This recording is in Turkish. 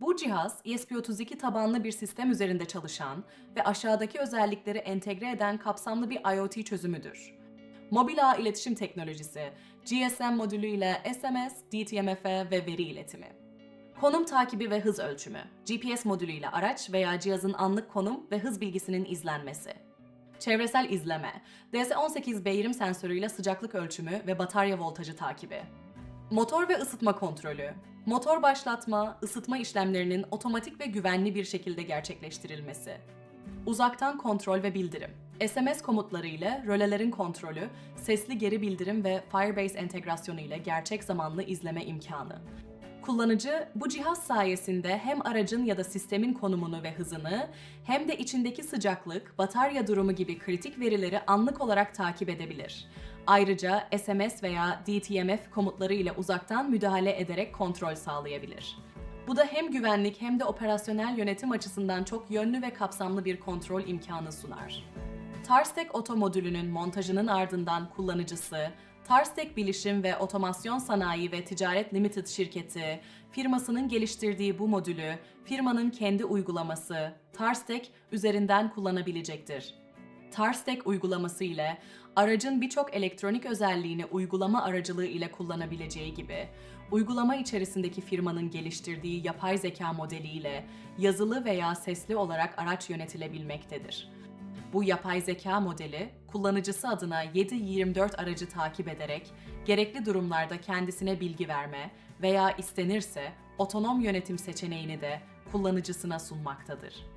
Bu cihaz ESP32 tabanlı bir sistem üzerinde çalışan ve aşağıdaki özellikleri entegre eden kapsamlı bir IoT çözümüdür. Mobil ağ iletişim teknolojisi, GSM modülü ile SMS, DTMF ve veri iletimi. Konum takibi ve hız ölçümü, GPS modülü ile araç veya cihazın anlık konum ve hız bilgisinin izlenmesi. Çevresel izleme, DS18 beyrim sensörüyle sıcaklık ölçümü ve batarya voltajı takibi. Motor ve ısıtma kontrolü. Motor başlatma, ısıtma işlemlerinin otomatik ve güvenli bir şekilde gerçekleştirilmesi. Uzaktan kontrol ve bildirim. SMS komutları ile rölelerin kontrolü, sesli geri bildirim ve Firebase entegrasyonu ile gerçek zamanlı izleme imkanı. Kullanıcı bu cihaz sayesinde hem aracın ya da sistemin konumunu ve hızını hem de içindeki sıcaklık, batarya durumu gibi kritik verileri anlık olarak takip edebilir. Ayrıca SMS veya DTMF komutları ile uzaktan müdahale ederek kontrol sağlayabilir. Bu da hem güvenlik hem de operasyonel yönetim açısından çok yönlü ve kapsamlı bir kontrol imkanı sunar. Tarstek Oto modülünün montajının ardından kullanıcısı, Tarstek Bilişim ve Otomasyon Sanayi ve Ticaret Limited şirketi, firmasının geliştirdiği bu modülü firmanın kendi uygulaması Tarstek üzerinden kullanabilecektir. Tarstek uygulaması ile aracın birçok elektronik özelliğini uygulama aracılığı ile kullanabileceği gibi, uygulama içerisindeki firmanın geliştirdiği yapay zeka modeli ile yazılı veya sesli olarak araç yönetilebilmektedir. Bu yapay zeka modeli kullanıcısı adına 7/24 aracı takip ederek gerekli durumlarda kendisine bilgi verme veya istenirse otonom yönetim seçeneğini de kullanıcısına sunmaktadır.